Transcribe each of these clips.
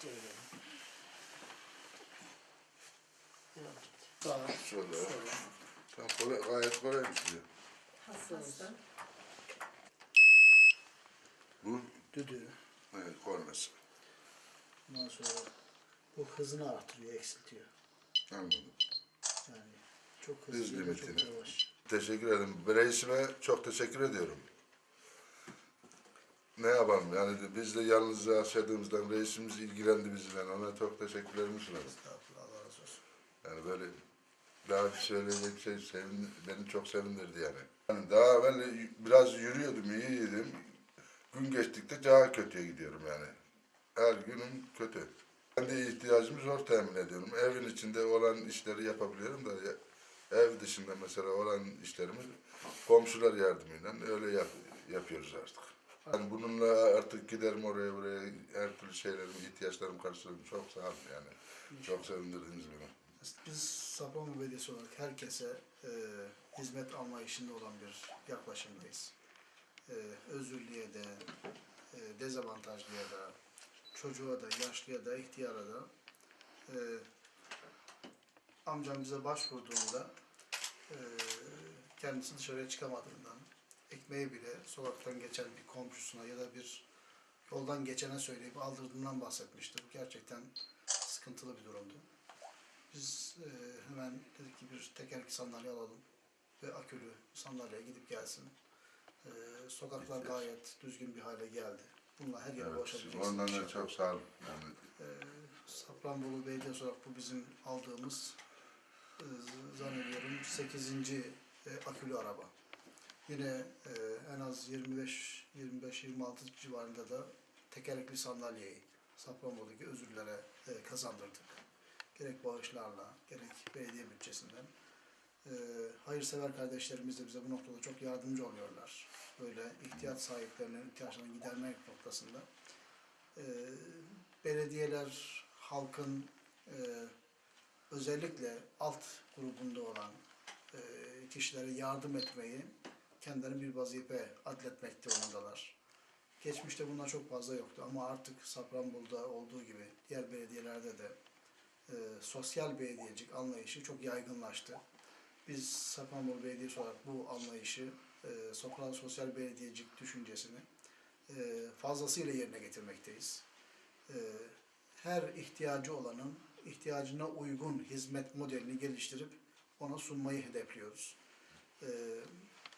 Ceylan. Daha. Şöyle. Şöyle. Tam kolay, gayet kolaymış diyor. Hassas. Bu Düdüğü. evet, koyması. Ondan sonra bu hızını artırıyor, eksiltiyor. Anladım. Yani çok hızlı Hız ya çok yavaş. Teşekkür ederim. Reisime çok teşekkür ediyorum. Ne yapalım yani biz de yalnız yaşadığımızdan reisimiz ilgilendi bizimle. Ona çok teşekkürlerimi sunarım. Estağfurullah, Allah razı olsun. Yani böyle daha bir söyleyecek şey sevin, beni çok sevindirdi yani. yani. Daha evvel biraz yürüyordum, iyiydim. Gün geçtikçe daha kötüye gidiyorum yani. Her günüm kötü. Kendi ihtiyacımı zor temin ediyorum. Evin içinde olan işleri yapabiliyorum da ev dışında mesela olan işlerimi komşular yardımıyla öyle yap, yapıyoruz artık. Yani bununla artık giderim oraya buraya her türlü şeylerimi, ihtiyaçlarımı karşılarım. Çok sağ olun yani. Çok sevindirdiniz beni. Biz Sapanlı Belediyesi olarak herkese e, hizmet anlayışında olan bir yaklaşımdayız. E, özürlüye de, e, dezavantajlıya da, çocuğa da, yaşlıya da, ihtiyara da e, amcam bize başvurduğunda e, kendisi dışarıya çıkamadığından ekmeği bile sokaktan geçen bir komşusuna ya da bir yoldan geçene söyleyip aldırdığından bahsetmişti. Bu gerçekten sıkıntılı bir durumdu. Biz e, hemen dedik ki bir tekerlekli sandalye alalım ve akülü sandalyeye gidip gelsin. E, sokaklar gayet düzgün bir hale geldi. Bununla her yere Evet, ulaşabileceksiniz. ondan da çok sağ olun. Yani E, Safranbolu Belediyesi olarak bu bizim aldığımız e, zannediyorum 8. E, akülü araba. Yine e, en az 25 25 26 civarında da tekerlekli sandalyeyi Safranbolu'daki özürlere e, kazandırdık. Gerek bağışlarla, gerek belediye bütçesinden. E, hayırsever kardeşlerimiz de bize bu noktada çok yardımcı oluyorlar. Böyle ihtiyaç sahiplerinin ihtiyaçlarını gidermek noktasında. E, belediyeler halkın e, özellikle alt grubunda olan e, kişilere yardım etmeyi kendilerine bir vazife adletmekte onundalar. Geçmişte bunlar çok fazla yoktu ama artık Safranbolu'da olduğu gibi diğer belediyelerde de e, sosyal belediyecilik anlayışı çok yaygınlaştı. Biz Safranbolu Belediyesi olarak bu anlayışı, e, sokak sosyal belediyecilik düşüncesini e, fazlasıyla yerine getirmekteyiz. E, her ihtiyacı olanın ihtiyacına uygun hizmet modelini geliştirip ona sunmayı hedefliyoruz. E,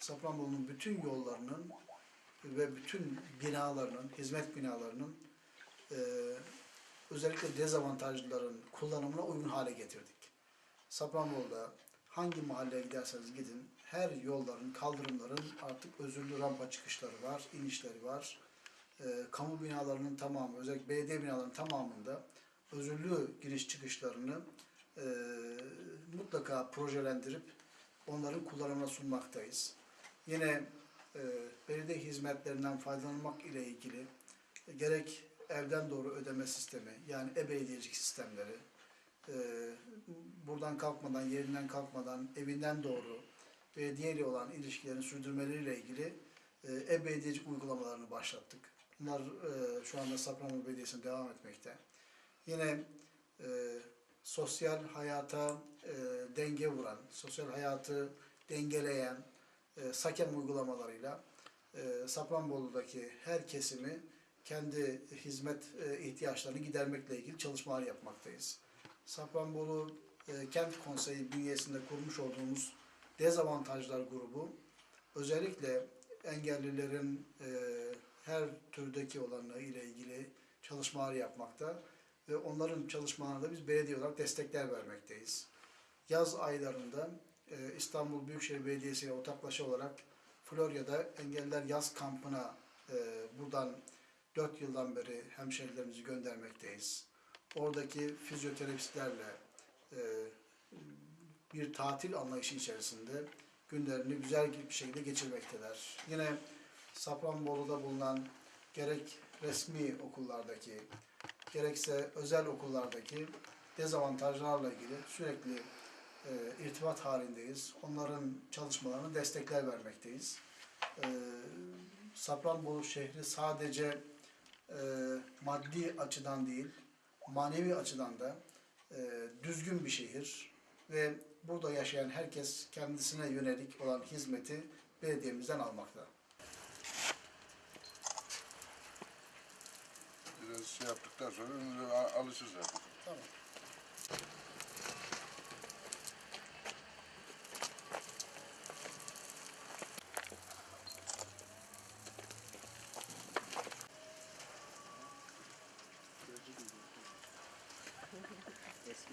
Safranbolu'nun bütün yollarının ve bütün binalarının, hizmet binalarının e, özellikle dezavantajlıların kullanımına uygun hale getirdik. Safranbolu'da hangi mahalleye giderseniz gidin, her yolların, kaldırımların artık özürlü rampa çıkışları var, inişleri var. E, kamu binalarının tamamı, özellikle belediye binalarının tamamında özürlü giriş çıkışlarını e, mutlaka projelendirip onların kullanımına sunmaktayız. Yine e, belediye hizmetlerinden faydalanmak ile ilgili e, gerek evden doğru ödeme sistemi yani e-belediyecilik sistemleri e, buradan kalkmadan, yerinden kalkmadan evinden doğru belediye ile olan ilişkilerini sürdürmeleriyle ilgili e, e-belediyecilik uygulamalarını başlattık. Bunlar e, şu anda Safranbolu Belediyesi'nde devam etmekte. Yine e, sosyal hayata e, denge vuran, sosyal hayatı dengeleyen e, SAKEM uygulamalarıyla e, Safranbolu'daki her kesimi kendi hizmet e, ihtiyaçlarını gidermekle ilgili çalışmalar yapmaktayız. Safranbolu e, Kent Konseyi bünyesinde kurmuş olduğumuz dezavantajlar grubu özellikle engellilerin e, her türdeki olanları ile ilgili çalışmalar yapmakta ve onların çalışmalarına da biz belediye olarak destekler vermekteyiz. Yaz aylarında İstanbul Büyükşehir Belediyesi ile ortaklaşa olarak Florya'da Engelliler Yaz Kampı'na e, buradan 4 yıldan beri hemşehrilerimizi göndermekteyiz. Oradaki fizyoterapistlerle e, bir tatil anlayışı içerisinde günlerini güzel bir şekilde geçirmekteler. Yine Safranbolu'da bulunan gerek resmi okullardaki gerekse özel okullardaki dezavantajlarla ilgili sürekli e, irtibat halindeyiz. Onların çalışmalarını destekler vermekteyiz. E, Safranbolu şehri sadece e, maddi açıdan değil, manevi açıdan da e, düzgün bir şehir ve burada yaşayan herkes kendisine yönelik olan hizmeti belediyemizden almakta. Biraz şey yaptıktan sonra alışır zaten. Tamam.